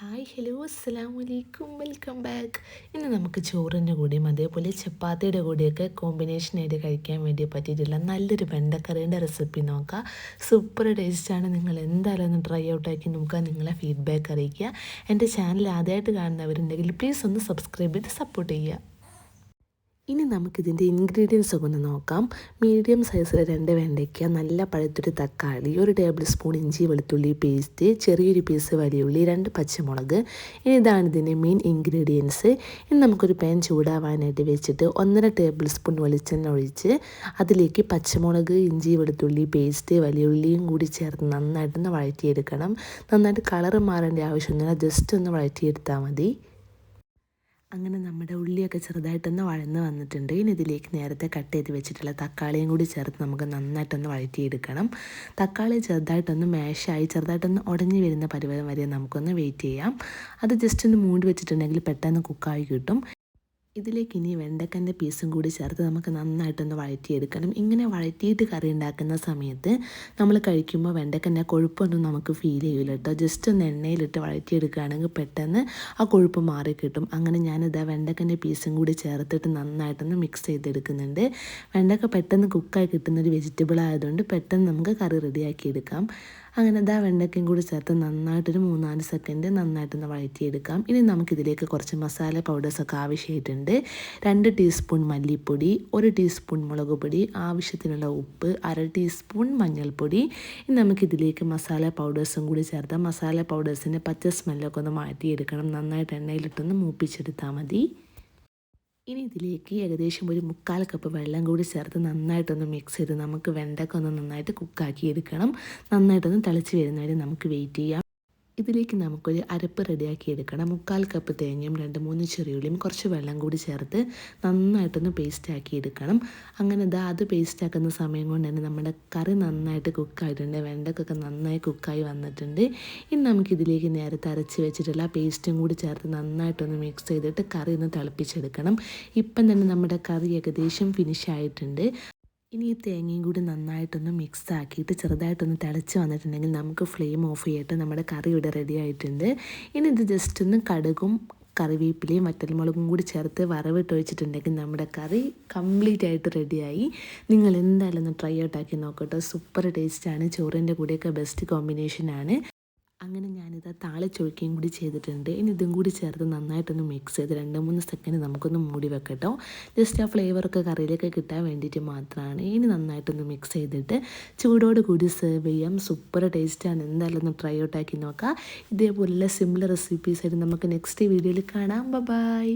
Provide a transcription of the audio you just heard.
Hi hello അസ്സാം വലൈക്കും welcome back ഇന്ന് നമുക്ക് ചോറിന്റെ കൂടെയും അതേപോലെ ചപ്പാത്തിയുടെ കൂടെയൊക്കെ കോമ്പിനേഷനായിട്ട് കഴിക്കാൻ വേണ്ടി പറ്റിയിട്ടുള്ള നല്ലൊരു വെണ്ടക്കറിയുടെ റെസിപ്പി നോക്കാം. സൂപ്പർ ടേസ്റ്റാണ് നിങ്ങൾ എന്തായാലും ഒന്ന് ട്രൈ ഔട്ടാക്കി നോക്കുക. നിങ്ങളെ ഫീഡ്ബാക്ക് അറിയിക്കുക. എന്റെ ചാനൽ ആദ്യമായിട്ട് കാണുന്നവരുണ്ടെങ്കിൽ പ്ലീസ് ഒന്ന് സബ്സ്ക്രൈബ് ചെയ്ത് സപ്പോർട്ട് ചെയ്യുക. ഇനി നമുക്കിതിന്റെ ഇൻഗ്രീഡിയൻസ് ഒക്കെ ഒന്ന് നോക്കാം. മീഡിയം സൈസിലെ രണ്ട് വെണ്ടയ്ക്ക നല്ല പഴുത്തൊരു തക്കാളി ഒരു ടേബിൾ സ്പൂൺ ഇഞ്ചി വെളുത്തുള്ളി പേസ്റ്റ് ചെറിയൊരു പീസ് വലിയുള്ളി രണ്ട് പച്ചമുളക്. ഇനി ഇതാണ് ഇതിന്റെ മെയിൻ ഇൻഗ്രീഡിയൻസ് ഇനി നമുക്കൊരു പാൻ ചൂടാവാനായിട്ട് വെച്ചിട്ട് ഒന്നര ടേബിൾ സ്പൂൺ വെളിച്ചെണ്ണ ഒഴിച്ച് അതിലേക്ക് പച്ചമുളക് ഇഞ്ചി വെളുത്തുള്ളി പേസ്റ്റ് വലിയുള്ളിയും കൂടി ചേർത്ത് നന്നായിട്ടൊന്ന് വഴറ്റിയെടുക്കണം. നന്നായിട്ട് കളറ് മാറേണ്ട ആവശ്യമൊന്നുമില്ല ജസ്റ്റ് ഒന്ന് വഴറ്റിയെടുത്താൽ മതി. അങ്ങനെ നമ്മുടെ ഉള്ളിയൊക്കെ ചെറുതായിട്ടൊന്ന് വഴന്ന് വന്നിട്ടുണ്ട്. ഇനി ഇതിലേക്ക് നേരത്തെ കട്ട് ചെയ്ത് വെച്ചിട്ടുള്ള തക്കാളിയും കൂടി ചേർത്ത് നമുക്ക് നന്നായിട്ടൊന്ന് വഴറ്റിയെടുക്കണം. തക്കാളി ചെറുതായിട്ടൊന്ന് മാഷായി ചെറുതായിട്ടൊന്ന് ഉടഞ്ഞു വരുന്ന പരിവരം വരെ നമുക്കൊന്ന് വെയിറ്റ് ചെയ്യാം. അത് ജസ്റ്റ് ഒന്ന് മൂടി വെച്ചിട്ടുണ്ടെങ്കിൽ പെട്ടെന്ന് കുക്കായി കിട്ടും. ഇതിലേക്ക് ഇനി വെണ്ടക്കന്റെ പീസും കൂടി ചേർത്ത് നമുക്ക് നന്നായിട്ടൊന്ന് വഴറ്റിയെടുക്കണം. ഇങ്ങനെ വഴറ്റിയിട്ട് കറി ഉണ്ടാക്കുന്ന സമയത്ത് നമ്മൾ കഴിക്കുമ്പോൾ വെണ്ടക്കന്റെ കൊഴുപ്പൊന്നും നമുക്ക് ഫീൽ ചെയ്യില്ല കേട്ടോ ജസ്റ്റ് ഒന്ന് എണ്ണയിലിട്ട് വഴറ്റിയെടുക്കുകയാണെങ്കിൽ പെട്ടെന്ന് ആ കൊഴുപ്പ് മാറി കിട്ടും. അങ്ങനെ ഞാനിതാ വെണ്ടക്കന്റെ പീസും കൂടി ചേർത്തിട്ട് നന്നായിട്ടൊന്ന് മിക്സ് ചെയ്തെടുക്കുന്നുണ്ട്. വെണ്ടക്ക പെട്ടെന്ന് കുക്കായി കിട്ടുന്നൊരു വെജിറ്റബിൾ ആയതുകൊണ്ട് പെട്ടെന്ന് നമുക്ക് കറി റെഡിയാക്കി എടുക്കാം. അങ്ങനെ ഇതാ വെണ്ടയ്ക്കയും കൂടി ചേർത്ത് നന്നായിട്ടൊരു മൂന്നാൽ സെക്കൻഡ് നന്നായിട്ടൊന്ന് വഴറ്റിയെടുക്കാം. ഇനി നമുക്കിതിലേക്ക് കുറച്ച് മസാല പൗഡേഴ്സൊക്കെ ആവശ്യമായിട്ടുണ്ട്. രണ്ട് ടീസ്പൂൺ മല്ലിപ്പൊടി ഒരു ടീസ്പൂൺ മുളക് പൊടി ആവശ്യത്തിനുള്ള ഉപ്പ് അര ടീസ്പൂൺ മഞ്ഞൾപ്പൊടി. ഇനി നമുക്കിതിലേക്ക് മസാല പൗഡേഴ്സും കൂടി ചേർത്ത് മസാല പൗഡേഴ്സിന്റെ പച്ച സ്മെല്ലൊക്കെ ഒന്ന് മാറ്റിയെടുക്കണം. നന്നായിട്ട് എണ്ണയിലിട്ടൊന്ന് മൂപ്പിച്ചെടുത്താൽ മതി. ഇനി ഇതിലേക്ക് ഏകദേശം ഒരു മുക്കാൽ കപ്പ് വെള്ളം കൂടി ചേർത്ത് നന്നായിട്ടൊന്ന് മിക്സ് ചെയ്ത് നമുക്ക് വെണ്ടക്ക ഒന്ന് നന്നായിട്ട് കുക്കാക്കി എടുക്കണം. നന്നായിട്ടൊന്ന് തിളച്ച് വരുന്നവരെ നമുക്ക് വെയിറ്റ് ചെയ്യാം. ഇതിലേക്ക് നമുക്കൊരു അരപ്പ് റെഡിയാക്കി എടുക്കണം മുക്കാൽ കപ്പ് തേങ്ങയും രണ്ട് മൂന്ന് ചെറിയുള്ളിയും കുറച്ച് വെള്ളം കൂടി ചേർത്ത് നന്നായിട്ടൊന്ന് പേസ്റ്റ് ആക്കി എടുക്കണം അങ്ങനെ ഇതാ അത് പേസ്റ്റാക്കുന്ന സമയം കൊണ്ട് തന്നെ നമ്മുടെ കറി നന്നായിട്ട് കുക്കായിട്ടുണ്ട് വെണ്ടക്കൊക്കെ നന്നായി കുക്കായി വന്നിട്ടുണ്ട്. ഇനി നമുക്കിതിലേക്ക് നേരത്തെ അരച്ച് വെച്ചിട്ടുള്ള പേസ്റ്റും കൂടി ചേർത്ത് നന്നായിട്ടൊന്ന് മിക്സ് ചെയ്തിട്ട് കറി ഒന്ന് തിളപ്പിച്ചെടുക്കണം. ഇപ്പം തന്നെ നമ്മുടെ കറി ഏകദേശം ഫിനിഷ് ആയിട്ടുണ്ട്. ഇനി ഈ തേങ്ങയും കൂടി നന്നായിട്ടൊന്ന് മിക്സ് ആക്കിയിട്ട് ചെറുതായിട്ടൊന്ന് തിളച്ച് വന്നിട്ടുണ്ടെങ്കിൽ നമുക്ക് ഫ്ലെയിം ഓഫ് ചെയ്തിട്ട് നമ്മുടെ കറി ഇവിടെ റെഡി ആയിട്ടുണ്ട്. ഇനി ഇത് ജസ്റ്റ് ഒന്ന് കടുകും കറിവേപ്പിലയും വറ്റൽമുളകും കൂടി ചേർത്ത് വറവിട്ട് ഒഴിച്ചിട്ടുണ്ടെങ്കിൽ നമ്മുടെ കറി കംപ്ലീറ്റ് ആയിട്ട് റെഡിയായി നിങ്ങൾ എന്തായാലും ഒന്ന് ട്രൈ ഔട്ട് ആക്കി നോക്കട്ടോ. സൂപ്പർ ടേസ്റ്റാണ് ചോറിന്റെ കൂടെയൊക്കെ ബെസ്റ്റ് കോമ്പിനേഷനാണ് അങ്ങനെ ഞാനിത് താളിച്ചൊഴിക്കുകയും കൂടി ചെയ്തിട്ടുണ്ട്. ഇനി ഇതും കൂടി ചേർത്ത് നന്നായിട്ടൊന്ന് മിക്സ് ചെയ്ത് രണ്ട് മൂന്ന് സെക്കൻഡ് നമുക്കൊന്ന് മൂടി വെക്കട്ടോ. ജസ്റ്റ് ആ ഫ്ലേവറൊക്കെ കറിയിലേക്ക് കിട്ടാൻ വേണ്ടിയിട്ട് മാത്രമാണ് ഇനി നന്നായിട്ടൊന്ന് മിക്സ് ചെയ്തിട്ട് ചൂടോട് കൂടി സെർവ് ചെയ്യാം. സൂപ്പർ ടേസ്റ്റാണ് എന്തായാലും ഒന്ന് ട്രൈ ഔട്ട് ആക്കി നോക്കാം. ഇതേപോലുള്ള സിമ്പിൾ റെസിപ്പീസ് ആയിട്ട് നമുക്ക് നെക്സ്റ്റ് വീഡിയോയിൽ കാണാം. ബൈ